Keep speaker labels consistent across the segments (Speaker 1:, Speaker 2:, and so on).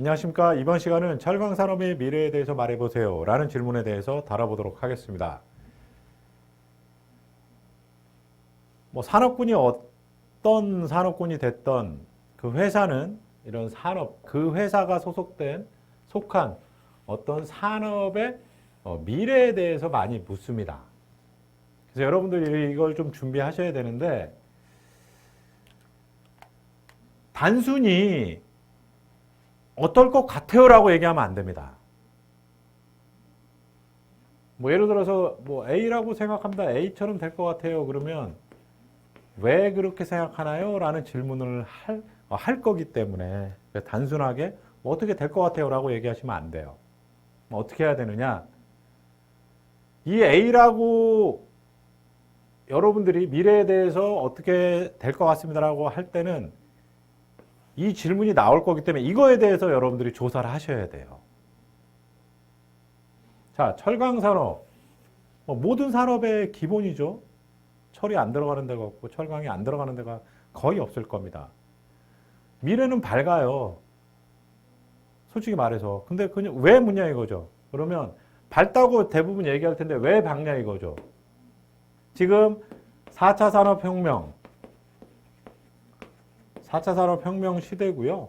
Speaker 1: 안녕하십니까. 이번 시간은 철강 산업의 미래에 대해서 말해보세요. 라는 질문에 대해서 다뤄보도록 하겠습니다. 뭐 산업군이 어떤 산업군이 됐던 그 회사는 이런 산업, 그 회사가 소속된, 속한 어떤 산업의 어, 미래에 대해서 많이 묻습니다. 그래서 여러분들이 이걸 좀 준비하셔야 되는데, 단순히 어떨 것 같아요 라고 얘기하면 안 됩니다. 뭐 예를 들어서 뭐 A라고 생각합니다. A처럼 될 것 같아요. 그러면 왜 그렇게 생각하나요? 라는 질문을 할, 어, 할 거기 때문에 단순하게 뭐 어떻게 될 것 같아요? 라고 얘기하시면 안 돼요. 뭐 어떻게 해야 되느냐? 이 A라고 여러분들이 미래에 대해서 어떻게 될 것 같습니다라고 할 때는 이 질문이 나올 거기 때문에 이거에 대해서 여러분들이 조사를 하셔야 돼요. 자, 철강 산업. 뭐 모든 산업의 기본이죠. 철이 안 들어가는 데가 없고 철강이 안 들어가는 데가 거의 없을 겁니다. 미래는 밝아요. 솔직히 말해서. 근데 그냥 왜 묻냐 이거죠. 그러면 밝다고 대부분 얘기할 텐데 왜 밝냐 이거죠. 지금 4차 산업혁명, 4차 산업혁명 시대고요.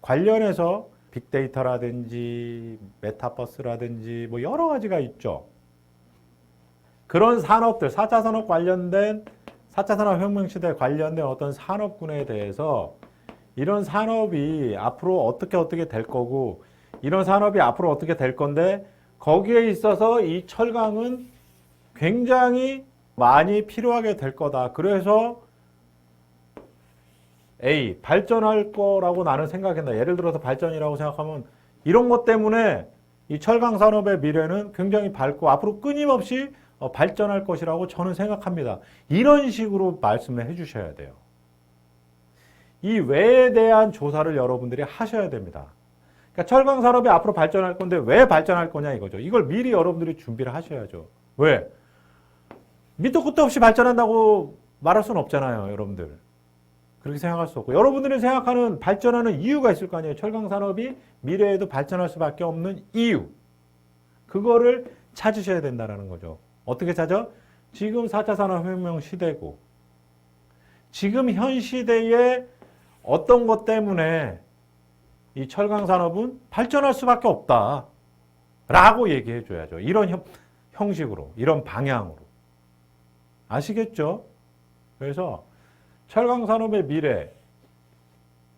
Speaker 1: 관련해서 빅데이터라든지 메타버스라든지 뭐 여러 가지가 있죠. 그런 산업들, 4차 산업 관련된 4차 산업혁명 시대 관련된 어떤 산업군에 대해서 이런 산업이 앞으로 어떻게 어떻게 될 거고 이런 산업이 앞으로 어떻게 될 건데 거기에 있어서 이 철강은 굉장히 많이 필요하게 될 거다. 그래서 A 발전할 거라고 나는 생각한다. 예를 들어서 발전이라고 생각하면 이런 것 때문에 이 철강 산업의 미래는 굉장히 밝고 앞으로 끊임없이 어, 발전할 것이라고 저는 생각합니다. 이런 식으로 말씀을 해주셔야 돼요. 이 왜에 대한 조사를 여러분들이 하셔야 됩니다. 그러니까 철강 산업이 앞으로 발전할 건데 왜 발전할 거냐 이거죠. 이걸 미리 여러분들이 준비를 하셔야죠. 왜? 밑도 끝도 없이 발전한다고 말할 수는 없잖아요, 여러분들. 그렇게 생각할 수 없고 여러분들이 생각하는 발전하는 이유가 있을 거 아니에요. 철강 산업이 미래에도 발전할 수밖에 없는 이유. 그거를 찾으셔야 된다는 거죠. 어떻게 찾아? 지금 4차 산업혁명 시대고 지금 현 시대에 어떤 것 때문에 이 철강 산업은 발전할 수밖에 없다. 라고 얘기해 줘야죠. 이런 형, 형식으로, 이런 방향으로. 아시겠죠? 그래서 철강 산업의 미래.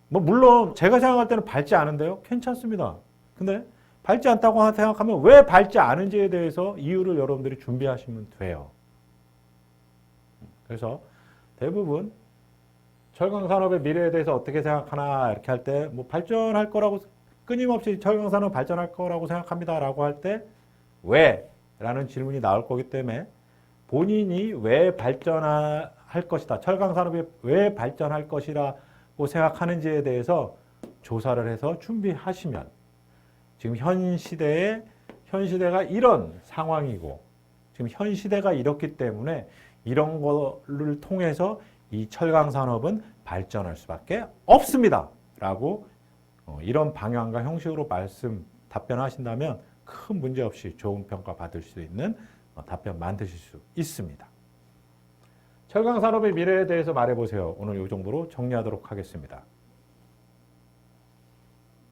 Speaker 1: 뭐 물론 제가 생각할 때는 밝지 않은데요. 괜찮습니다. 근데 밝지 않다고 생각하면 왜 밝지 않은지에 대해서 이유를 여러분들이 준비하시면 돼요. 그래서 대부분 철강 산업의 미래에 대해서 어떻게 생각하나 이렇게 할 때 뭐 발전할 거라고 끊임없이 철강 산업 발전할 거라고 생각합니다라고 할 때 왜 라는 질문이 나올 거기 때문에 본인이 왜 발전 할 것이다. 철강 산업이 왜 발전할 것이라고 생각하는지에 대해서 조사를 해서 준비하시면 지금 현 시대에 현 시대가 이런 상황이고 지금 현 시대가 이렇기 때문에 이런 거를 통해서 이 철강 산업은 발전할 수밖에 없습니다. 라고 어, 이런 방향과 형식으로 말씀 답변하신다면 큰 문제 없이 좋은 평가 받을 수 있는 어, 답변 만드실 수 있습니다. 철강 산업의 미래에 대해서 말해보세요. 오늘 이 정도로 정리하도록 하겠습니다.